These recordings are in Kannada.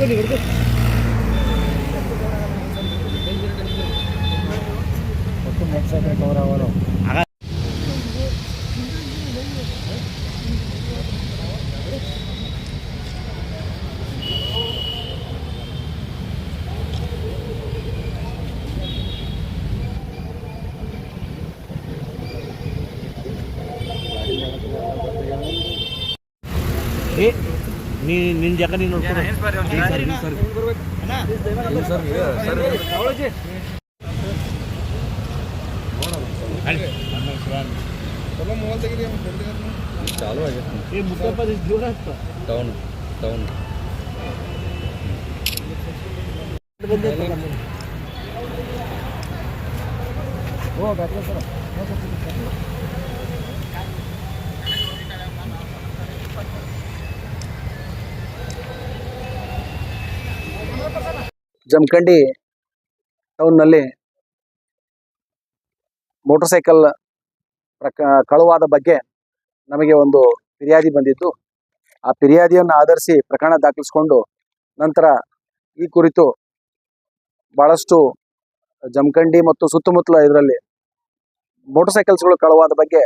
ಹಿಡ್ಕೊಂಡು ಹಿಡ್ಕೊಂಡು ಮತ್ತು ನೆಕ್ಸ್ಟ್ ಸೆಕೆಂಡ್ ಕವರ್ ಅವರು ನೀ ನಿನ್ನ ಜಾಗ ನೀನು ಚಾಲೂ ಆಗೈತೆ. ಡೌನ್ ಡೌನ್ ಓ ಸರ್ ಜಮಖಂಡಿ ಟೌನ್ನಲ್ಲಿ ಮೋಟರ್ ಸೈಕಲ್ ಪ್ರಕ, ಕಳುವಾದ ಬಗ್ಗೆ ನಮಗೆ ಒಂದು ಫಿರ್ಯಾದಿ ಬಂದಿತ್ತು. ಆ ಫಿರ್ಯಾದಿಯನ್ನು ಆಧರಿಸಿ ಪ್ರಕರಣ ದಾಖಲಿಸಿಕೊಂಡು ನಂತರ ಈ ಕುರಿತು ಬಹಳಷ್ಟು ಜಮಖಂಡಿ ಮತ್ತು ಸುತ್ತಮುತ್ತಲ ಇದರಲ್ಲಿ ಮೋಟರ್ ಸೈಕಲ್ಸ್ಗಳು ಕಳುವಾದ ಬಗ್ಗೆ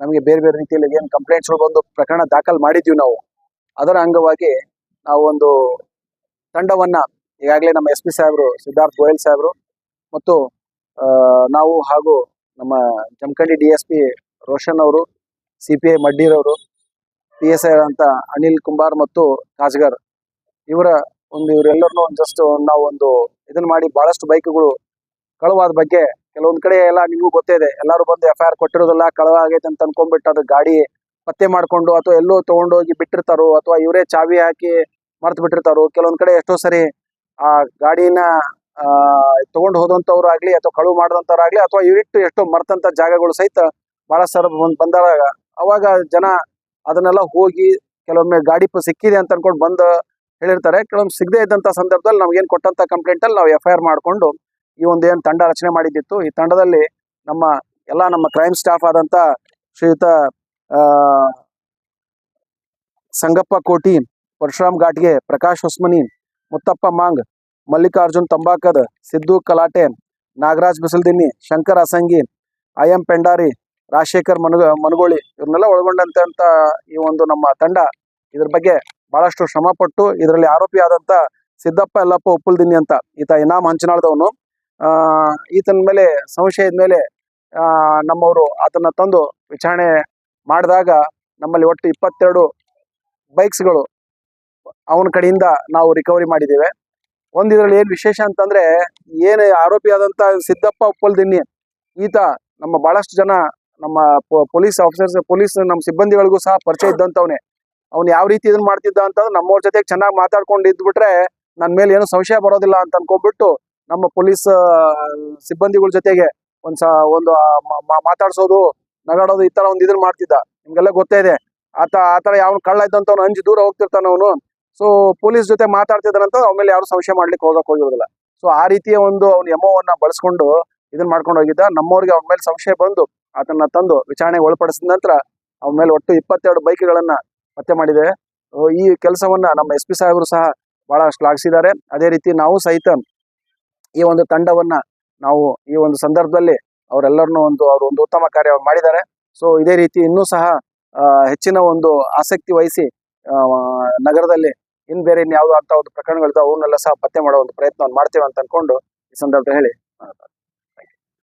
ನಮಗೆ ಬೇರೆ ಬೇರೆ ರೀತಿಯಲ್ಲಿ ಏನು ಕಂಪ್ಲೇಂಟ್ಸ್ಗಳು ಬಂದು ಪ್ರಕರಣ ದಾಖಲು ಮಾಡಿದ್ದೀವಿ ನಾವು. ಅದರ ಅಂಗವಾಗಿ ನಾವು ಒಂದು ತಂಡವನ್ನ ಈಗಾಗಲೇ ನಮ್ಮ ಎಸ್ ಪಿ ಸಾಹೇಬರು, ಸಿದ್ಧಾರ್ಥ್ ಗೋಯಲ್ ಸಾಹೇಬರು ಮತ್ತು ನಾವು ಹಾಗೂ ನಮ್ಮ Jamakhandi D S P Roshan ಅವರು ಸಿ ಪಿ ಐ ಮಡ್ಡೀರವರು ಪಿ ಎಸ್ ಐ ಅಂತ ಅನಿಲ್ ಕುಂಬಾರ್ ಮತ್ತು ಕಾಜ್ಗರ್ ಇವರ ಒಂದು, ಇವರೆಲ್ಲರನ್ನೂ ಜಸ್ಟ್ ನಾವು ಒಂದು ಇದನ್ನ ಮಾಡಿ ಬಹಳಷ್ಟು ಬೈಕ್ಗಳು ಕಳುವಾದ ಬಗ್ಗೆ ಕೆಲವೊಂದು ಕಡೆ ಎಲ್ಲ ನಿಮಗೂ ಗೊತ್ತೇ ಇದೆ. ಎಲ್ಲರೂ ಬಂದು ಎಫ್ ಐ ಆರ್ ಕೊಟ್ಟಿರೋದಲ್ಲ ಕಳವ ಆಗೈತೆ ಅಂತ ಅಂದ್ಕೊಂಡ್ಬಿಟ್ಟು ಅದು ಗಾಡಿ ಪತ್ತೆ ಮಾಡ್ಕೊಂಡು ಅಥವಾ ಎಲ್ಲೋ ತೊಗೊಂಡೋಗಿ ಬಿಟ್ಟಿರ್ತಾರೋ ಅಥವಾ ಇವರೇ ಚಾವಿ ಹಾಕಿ ಮರ್ತು ಬಿಟ್ಟಿರ್ತಾರೋ ಕೆಲವೊಂದು ಕಡೆ ಎಷ್ಟೋ ಸರಿ ಆ ಗಾಡಿನ ತಗೊಂಡು ಆಗ್ಲಿ ಅಥವಾ ಕಳುವು ಮಾಡಿದಂತವ್ರು ಆಗ್ಲಿ ಅಥವಾ ಇವಿಟ್ಟು ಎಷ್ಟೋ ಮರ್ತಂತ ಜಾಗಗಳು ಸಹಿತ ಬಹಳ ಸರ ಬಂದ್, ಬಂದಾಗ ಅವಾಗ ಜನ ಅದನ್ನೆಲ್ಲ ಹೋಗಿ ಕೆಲವೊಮ್ಮೆ ಗಾಡಿ ಸಿಕ್ಕಿದೆ ಅಂತ ಅನ್ಕೊಂಡು ಬಂದು ಹೇಳಿರ್ತಾರೆ. ಕೆಲವೊಮ್ಮೆ ಸಿಗದೆ ಇದ್ದಂತ ಸಂದರ್ಭದಲ್ಲಿ ನಮ್ಗೇನ್ ಕೊಟ್ಟಂತ ಕಂಪ್ಲೇಂಟ್ ಅಲ್ಲಿ ನಾವು ಎಫ್ ಐ ಆರ್ ಮಾಡ್ಕೊಂಡು ಈ ಒಂದು ತಂಡ ರಚನೆ ಮಾಡಿದ್ದಿತ್ತು. ಈ ತಂಡದಲ್ಲಿ ನಮ್ಮ ಎಲ್ಲಾ ನಮ್ಮ ಕ್ರೈಮ್ ಸ್ಟಾಫ್ ಆದಂತ ಶ್ರೀಯುತ ಸಂಗಪ್ಪ ಕೋಟಿ, ಪರಶುರಾಮ್ ಘಾಟ್ಗೆ ಪ್ರಕಾಶ್ ಹೊಸ್ಮನಿ, ಮುತ್ತಪ್ಪ ಮಾಂಗ್ ಮಲ್ಲಿಕಾರ್ಜುನ್ ತಂಬಾಕದ್ ಸಿದ್ದು ಕಲಾಟೆ ನಾಗರಾಜ್ ಬಿಸಲ್ದಿನ್ನಿ, ಶಂಕರ್ ಅಸಂಗಿ, ಐ ಪೆಂಡಾರಿ, ರಾಜಶೇಖರ್ ಮನಗ ಮನಗೋಳಿ ಇವ್ರನ್ನೆಲ್ಲ ಒಳಗೊಂಡಂತೆ ಈ ಒಂದು ನಮ್ಮ ತಂಡ ಇದ್ರ ಬಗ್ಗೆ ಬಹಳಷ್ಟು ಶ್ರಮ ಪಟ್ಟು ಇದರಲ್ಲಿ ಆರೋಪಿ ಆದಂತ ಸಿದ್ದಪ್ಪ ಎಲ್ಲಪ್ಪ ಉಪ್ಪುಲ್ದಿನ್ನಿ ಅಂತ ಈತ ಇನಾಮ್ ಆ, ಈತನ ಮೇಲೆ ಸಂಶಯ ಮೇಲೆ ನಮ್ಮವರು ಅದನ್ನ ತಂದು ವಿಚಾರಣೆ ಮಾಡಿದಾಗ ನಮ್ಮಲ್ಲಿ ಒಟ್ಟು ಇಪ್ಪತ್ತೆರಡು ಬೈಕ್ಸ್ಗಳು ಅವನ ಕಡೆಯಿಂದ ನಾವು ರಿಕವರಿ ಮಾಡಿದ್ದೇವೆ. ಒಂದ್ ಇದ್ರಲ್ಲಿ ಏನ್ ವಿಶೇಷ ಅಂತಂದ್ರೆ, ಏನ್ ಆರೋಪಿ ಆದಂತ ಸಿದ್ದಪ್ಪ ಉಪ್ಪಲ್ದಿನ್ನಿ, ಈತ ನಮ್ಮ ಬಹಳಷ್ಟು ಜನ ನಮ್ಮ ಪೊಲೀಸ್ ಆಫೀಸರ್ಸ್, ಪೊಲೀಸ್ ನಮ್ಮ ಸಿಬ್ಬಂದಿಗಳಿಗೂ ಸಹ ಪರಿಚಯ ಇದ್ದಂತವನೇ. ಅವ್ನು ಯಾವ ರೀತಿ ಇದನ್ನ ಮಾಡ್ತಿದ್ದ ಅಂತಂದ್ರೆ ನಮ್ಮವ್ರ ಜೊತೆಗೆ ಚೆನ್ನಾಗಿ ಮಾತಾಡ್ಕೊಂಡು ಇದ್ಬಿಟ್ರೆ ನನ್ನ ಮೇಲೆ ಏನು ಸಂಶಯ ಬರೋದಿಲ್ಲ ಅಂತ ಅನ್ಕೊಂಡ್ಬಿಟ್ಟು ನಮ್ಮ ಪೊಲೀಸ್ ಸಿಬ್ಬಂದಿಗಳ ಜೊತೆಗೆ ಒಂದ್ ಸ, ಒಂದು ಮಾತಾಡ್ಸೋದು, ನಗಾಡೋದು ಈ ತರ ಒಂದ್ ಇದನ್ನ ಮಾಡ್ತಿದ್ದ. ನಿಮ್ಗೆಲ್ಲ ಗೊತ್ತೇ ಇದೆ. ಆತ, ಆತರ ಯಾವ ಕಳ್ಳ ಇದ್ದಂತವ್ನು ಅಂಜಿ ದೂರ ಹೋಗ್ತಿರ್ತಾನ ಅವನು. ಸೊ ಪೊಲೀಸ್ ಜೊತೆ ಮಾತಾಡ್ತಿದ್ದಾರಂತ ಆಮೇಲೆ ಯಾರು ಸಂಶಯ ಮಾಡ್ಲಿಕ್ಕೆ ಹೋಗಕ್ ಹೋಗಿರೋದಿಲ್ಲ. ಸೊ ಆ ರೀತಿಯ ಒಂದು ಅವ್ನ ಎಮೋವನ್ನ ಬಳಸ್ಕೊಂಡು ಇದನ್ನ ಮಾಡ್ಕೊಂಡು ಹೋಗಿದ್ದ. ನಮ್ಮವ್ರಿಗೆ ಅವ್ರ ಮೇಲೆ ಸಂಶಯ ಬಂದು ಆತನ ತಂದು ವಿಚಾರಣೆಗೆ ಒಳಪಡಿಸಿದ ನಂತರ ಅವನ ಮೇಲೆ ಒಟ್ಟು ಇಪ್ಪತ್ತೆರಡು ಬೈಕ್ಗಳನ್ನ ಪತ್ತೆ ಮಾಡಿದೆ. ಈ ಕೆಲಸವನ್ನ ನಮ್ಮ ಎಸ್ ಪಿ ಸಾಹೇಬರು ಸಹ ಬಹಳ ಶ್ಲಾಘಿಸಿದ್ದಾರೆ ಅದೇ ರೀತಿ ನಾವು ಸಹಿತ ಈ ಒಂದು ತಂಡವನ್ನ ನಾವು ಈ ಒಂದು ಸಂದರ್ಭದಲ್ಲಿ ಅವರೆಲ್ಲರನ್ನೂ ಒಂದು ಅವರು ಒಂದು ಉತ್ತಮ ಕಾರ್ಯ ಮಾಡಿದ್ದಾರೆ. ಸೊ ಇದೇ ರೀತಿ ಇನ್ನೂ ಸಹ ಹೆಚ್ಚಿನ ಒಂದು ಆಸಕ್ತಿ ವಹಿಸಿ ನಗರದಲ್ಲಿ ಇನ್ ಬೇರೆ ಇನ್ಯಾವುದೋ ಅಂತ ಒಂದು ಪ್ರಕರಣಗಳಿದ್ದಾವೆ ಅವನ್ನೆಲ್ಲ ಸಹ ಪತ್ತೆ ಮಾಡೋ ಒಂದು ಪ್ರಯತ್ನವನ್ನು ಮಾಡ್ತೇವೆ ಅಂತ ಅನ್ಕೊಂಡು ಈ ಸಂದರ್ಭದಲ್ಲಿ ಹೇಳಿ.